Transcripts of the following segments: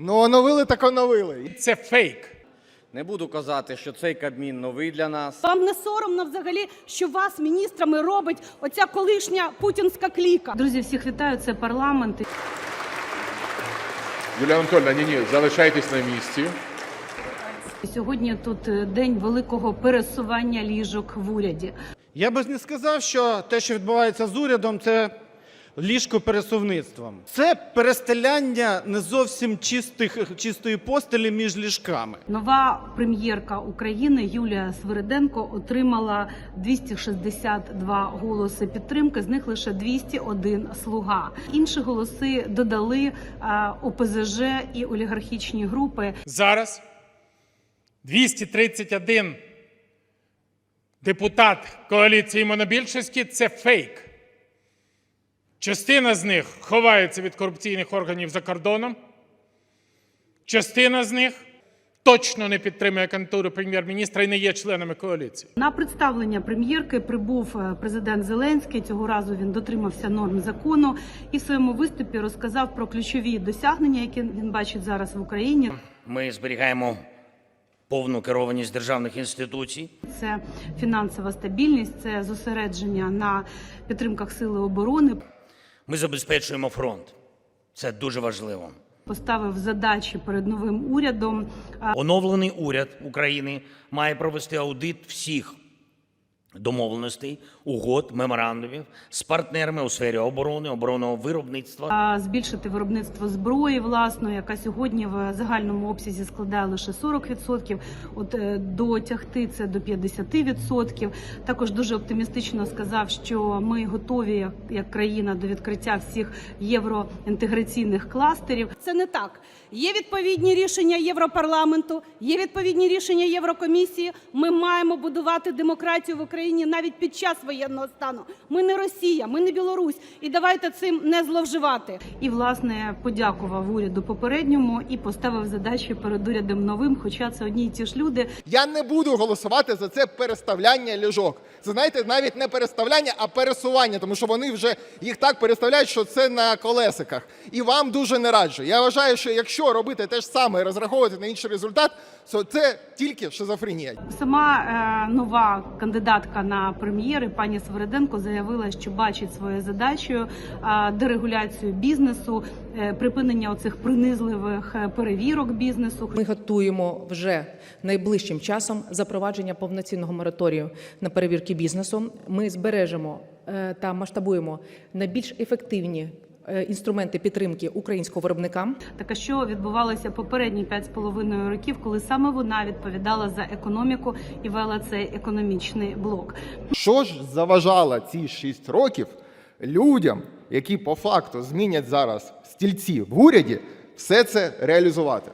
Ну, оновили так оновили. Це фейк. Не буду казати, що цей Кабмін новий для нас. Вам не соромно взагалі, що вас міністрами робить оця колишня путінська кліка. Друзі, всіх вітаю. Це парламент. Юлія Анатольовна, ні, ні, залишайтесь на місці. Сьогодні тут е, день великого пересування ліжок в уряді. Я би не сказав, що те, що відбувається з урядом, це ліжко пересувництвом. Це перестеляння не зовсім чистих, чистої постелі між ліжками. Нова прем'єрка України Юлія Свириденко отримала 262 голоси підтримки. З них лише 201 слуга. Інші голоси додали е, ОПЗЖ і олігархічні групи. Зараз 231 депутат коаліції монобільшості це фейк. Частина з них ховається від корупційних органів за кордоном. Частина з них точно не підтримує кандидатуру прем'єр-міністра і не є членами коаліції. На представлення прем'єрки прибув е, президент Зеленський. Цього разу він дотримався норм закону і в своєму виступі розказав про ключові досягнення, які він бачить зараз в Україні. Ми зберігаємо повну керованість державних інституцій. Це фінансова стабільність, це зосередження на підтримках сили оборони. Ми забезпечуємо фронт. Це дуже важливо. Поставив задачі перед новим урядом. Оновлений уряд України має провести аудит всіх домовленостей, угод, меморандумів з партнерами у сфері оборони, оборонного виробництва. Збільшити виробництво зброї власної, яка сьогодні в загальному обсязі складає лише 40%, От е, дотягти це до 50%. Також дуже оптимістично сказав, що ми готові як, як країна до відкриття всіх євроінтеграційних кластерів. Це не так. Є відповідні рішення Європарламенту, є відповідні рішення Єврокомісії. Ми маємо будувати демократію в Україні навіть під час воєнного стану. Ми не Росія, ми не Білорусь. І давайте цим не зловживати. І власне подякував уряду попередньому і поставив задачі перед урядом новим. Хоча це одні й ті ж люди. Я не буду голосувати за це переставляння ліжок. Це знаєте, навіть не переставляння, а пересування, тому що вони вже їх так переставляють, що це на колесиках. І вам дуже не раджу. Я вважаю, що якщо робити те ж саме і розраховувати на інший результат, то це тільки шизофренія. Сама е, нова кандидатка на прем'єри пані Свириденко заявила, що бачить своєю задачею дерегуляцію бізнесу, е, припинення оцих принизливих е, перевірок бізнесу. Ми готуємо вже найближчим часом запровадження повноцінного мораторію на перевірки бізнесу. Ми збережемо е, та масштабуємо найбільш ефективні інструменти підтримки українського виробника. Таке, що відбувалося попередні 5,5 років, коли саме вона відповідала за економіку і вела цей економічний блок. Що ж заважало ці 6 років людям, які по факту змінять зараз стільці в уряді, все це реалізувати?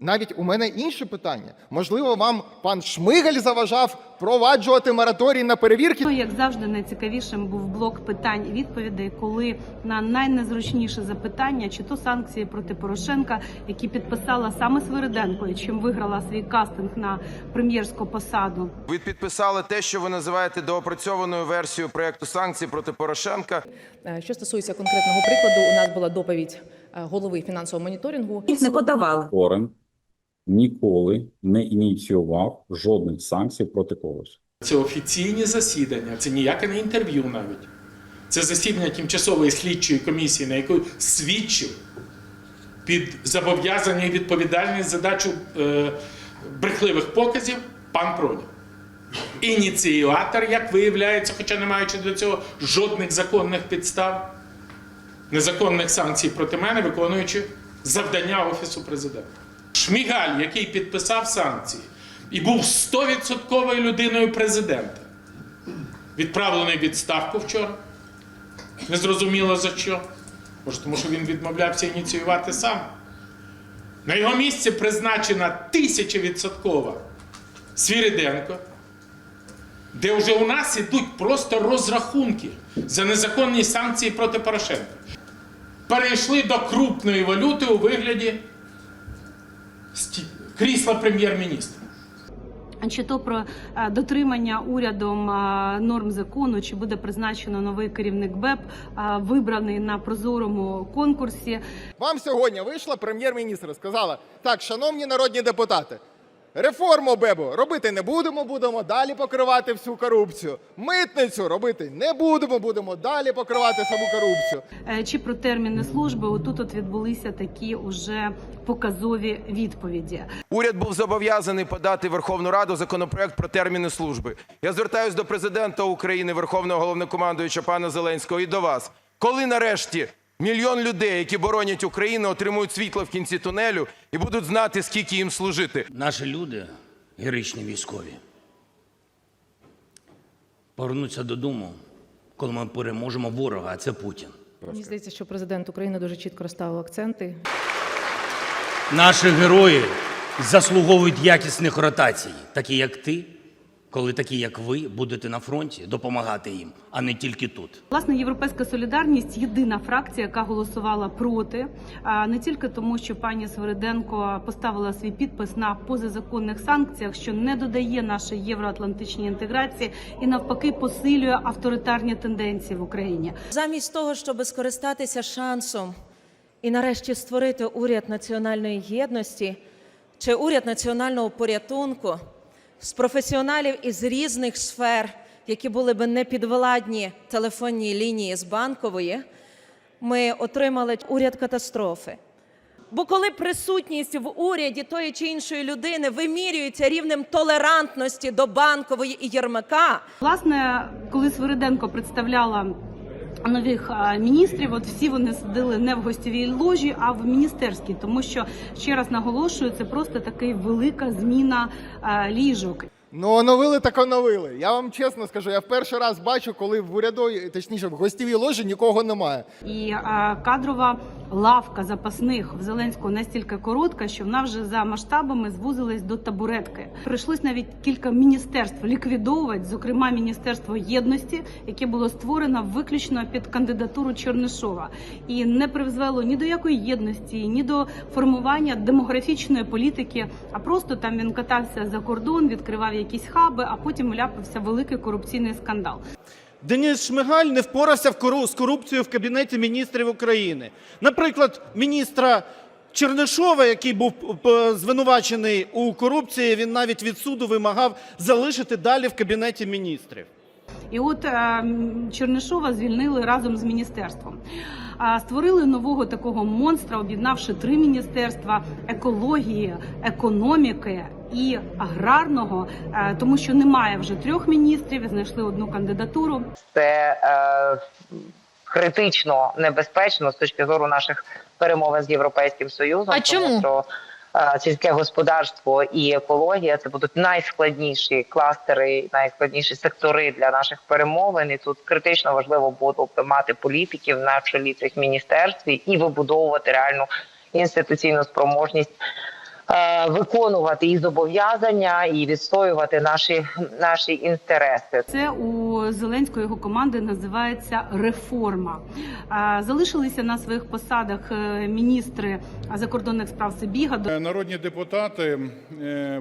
Навіть у мене інше питання. Можливо, вам пан Шмигаль заважав впроваджувати мораторій на перевірки? Ну, як завжди, найцікавішим був блок питань і відповідей, коли на найнезручніше запитання, чи то санкції проти Порошенка, які підписала саме Свириденко, і чим виграла свій кастинг на прем'єрську посаду. Ви підписали те, що ви називаєте доопрацьованою версією проекту санкцій проти Порошенка. Е, Що стосується конкретного прикладу, у нас була доповідь е, голови фінансового моніторингу. Не подавали. Ніколи не ініціював жодних санкцій проти когось. Це офіційні засідання, це ніяке не інтерв'ю навіть. Це засідання тимчасової слідчої комісії, на яку свідчив під зобов'язання і відповідальність задачу е, брехливих показів пан Проня. Ініціатор, як виявляється, хоча не маючи до цього жодних законних підстав, незаконних санкцій проти мене, виконуючи завдання Офісу президента. Шмігаль, який підписав санкції і був 100% людиною президента, відправлений в відставку вчора. Незрозуміло за що. Може, тому що він відмовлявся ініціювати сам. На його місце призначена тисячевідсоткова Свіриденко, де вже у нас ідуть просто розрахунки за незаконні санкції проти Порошенка. Перейшли до крупної валюти у вигляді крісла прем'єр-міністра. чи то про е, дотримання урядом е, норм закону, чи буде призначено новий керівник БЕП, е, вибраний на прозорому конкурсі. Вам сьогодні вийшла прем'єр-міністр і сказала: так, шановні народні депутати, реформу БЕБу робити не будемо, будемо далі покривати всю корупцію. Митницю робити не будемо, будемо далі покривати саму корупцію. Е, Чи про терміни служби? Отут от відбулися такі уже показові відповіді. Уряд був зобов'язаний подати Верховну Раду законопроект про терміни служби. Я звертаюсь до президента України, Верховного головнокомандуюча пана Зеленського і до вас. Коли нарешті мільйон людей, які боронять Україну, отримують світло в кінці тунелю і будуть знати, скільки їм служити? Наші люди, героїчні військові, повернуться додому, коли ми переможемо ворога, а це Путін. Мені здається, що президент України дуже чітко розставив акценти. Наші герої заслуговують якісних ротацій, такі як ти, коли такі, як ви, будете на фронті, допомагати їм, а не тільки тут. Власне, європейська солідарність єдина фракція, яка голосувала проти, а не тільки тому, що пані Свириденко поставила свій підпис на позазаконних санкціях, що не додає нашій євроатлантичній інтеграції і навпаки посилює авторитарні тенденції в Україні. Замість того, щоб скористатися шансом і нарешті створити уряд національної єдності чи уряд національного порятунку з професіоналів із різних сфер, які були би не підвладні телефонній лінії з банкової, ми отримали уряд катастрофи. Бо коли присутність в уряді тої чи іншої людини вимірюється рівнем толерантності до банкової і Єрмака, Власне, коли Свириденко представляла нових міністрів, от всі вони сидили не в гостєвій ложі, а в міністерській, тому що ще раз наголошую, це просто така велика зміна ліжок. Ну, оновили так оновили. Я вам чесно скажу, я в перший раз бачу, коли в урядовій, точніше, в гостєвій ложі нікого немає. І а, кадрова лавка запасних в Зеленського настільки коротка, що вона вже за масштабами звузилась до табуретки. Прийшлось навіть кілька міністерств ліквідовувати, зокрема Міністерство єдності, яке було створено виключно під кандидатуру Чернишова, і не призвело ні до якої єдності, ні до формування демографічної політики. А просто там він катався за кордон, відкривав якісь хаби, а потім вляпався в великий корупційний скандал. Денис Шмигаль не впорався з корупцією в Кабінеті міністрів України. Наприклад, міністра Чернишова, який був звинувачений у корупції, він навіть від суду вимагав залишити далі в Кабінеті міністрів. І от е, Чернишова звільнили разом з міністерством. Створили нового такого монстра, об'єднавши три міністерства екології, економіки і аграрного, е, тому що немає вже трьох міністрів. і Знайшли одну кандидатуру. це е, критично небезпечно з точки зору наших перемовин з європейським союзом. А чому? Що сільське господарство і екологія це будуть найскладніші кластери, найскладніші сектори для наших перемовин. І тут критично важливо буде мати політиків на чолі цих міністерств і вибудовувати реальну інституційну спроможність. Е, Виконувати і зобов'язання і відстоювати наші наші інтереси. Це у Зеленського його команди називається реформа. Е, Залишилися на своїх посадах е, міністри закордонних справ Сибіга. Народні депутати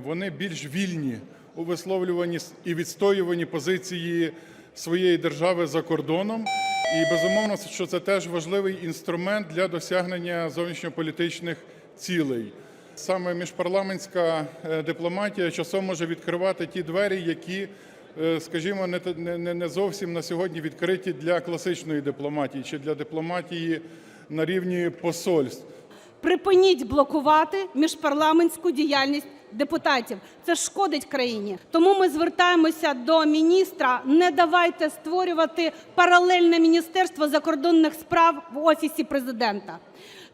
вони більш вільні у висловлюванні і відстоюванні позиції своєї держави за кордоном. І безумовно, що це теж важливий інструмент для досягнення зовнішньополітичних цілей. Саме міжпарламентська е, дипломатія часом може відкривати ті двері, які, е, скажімо, не, зовсім на сьогодні відкриті для класичної дипломатії чи для дипломатії на рівні посольств. Припиніть блокувати міжпарламентську діяльність депутатів. Це шкодить країні. Тому ми звертаємося до міністра. Не давайте створювати паралельне міністерство закордонних справ в офісі президента.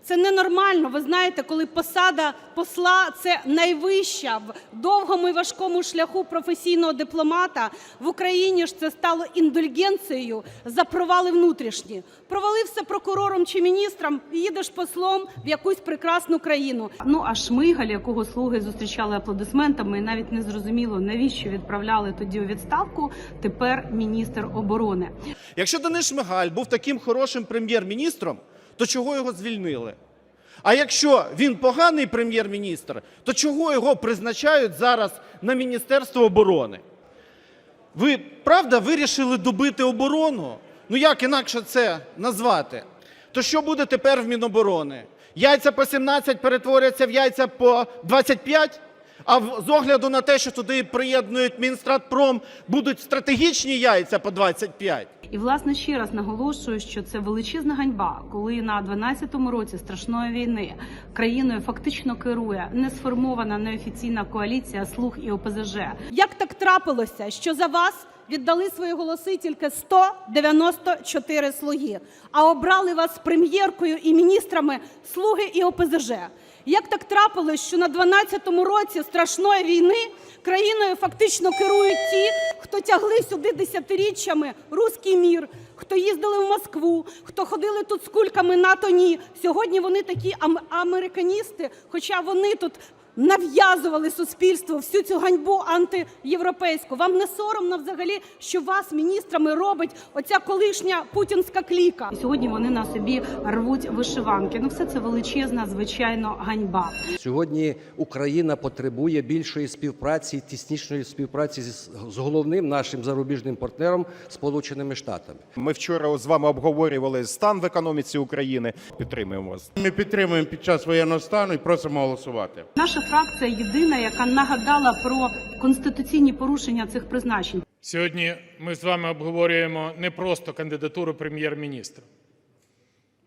Це ненормально. Ви знаєте, коли посада посла це найвища в довгому і важкому шляху професійного дипломата. В Україні ж це стало індульгенцією за провали внутрішні. Провалився прокурором чи міністром, і їдеш послом в якусь прекрасну країну. Ну а Шмигаль, якого слуги зустрічали аплодисментами, і навіть не зрозуміло, навіщо відправляли тоді у відставку. Тепер міністр оборони. Якщо Денис Шмигаль був таким хорошим прем'єр-міністром, то чого його звільнили? А якщо він поганий прем'єр-міністр, то чого його призначають зараз на Міністерство оборони? Ви правда вирішили добити оборону? Ну як інакше це назвати? То що буде тепер в Міноборони? Яйця по 17 перетворяться в яйця по 25? А з огляду на те, що туди приєднують Мінстратпром, будуть стратегічні яйця по 25? І власне ще раз наголошую, що це величезна ганьба, коли на 12-му році страшної війни країною фактично керує не сформована неофіційна коаліція слуг і ОПЗЖ. Як так трапилося, що за вас віддали свої голоси тільки 194 слуги, а обрали вас прем'єркою і міністрами слуги і ОПЗЖ? Як так трапилось, що на 12-му році страшної війни країною фактично керують ті, хто тягли сюди десятиріччями руський мір, хто їздили в Москву, хто ходили тут з кульками НАТО ні. Сьогодні вони такі американісти, хоча вони тут нав'язували суспільству всю цю ганьбу антиєвропейську. Вам не соромно взагалі, що вас міністрами робить оця колишня путінська кліка? І сьогодні вони на собі рвуть вишиванки. Ну все це величезна, звичайно, ганьба. Сьогодні Україна потребує більшої співпраці, тіснішої співпраці з, з головним нашим зарубіжним партнером Сполученими Штатами. Ми вчора з вами обговорювали стан в економіці України. Підтримуємо вас. Ми підтримуємо під час воєнного стану і просимо голосувати. Наша фракція єдина, яка нагадала про конституційні порушення цих призначень. Сьогодні ми з вами обговорюємо не просто кандидатуру прем'єр-міністра.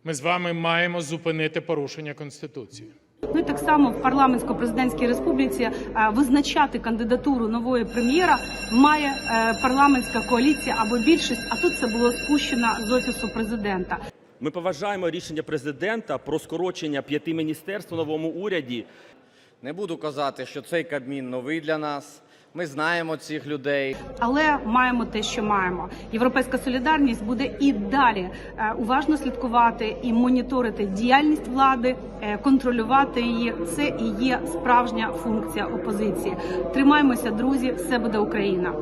Ми з вами маємо зупинити порушення Конституції. Ну і так само в парламентсько-президентській республіці е, визначати кандидатуру нової прем'єра має е, парламентська коаліція або більшість. А тут це було спущено з офісу президента. Ми поважаємо рішення президента про скорочення п'яти міністерств у новому уряді. Не буду казати, що цей Кабмін новий для нас. Ми знаємо цих людей. Але маємо те, що маємо. Європейська солідарність буде і далі е, уважно слідкувати і моніторити діяльність влади, е, контролювати її. Це і є справжня функція опозиції. Тримаймося, друзі, все буде Україна.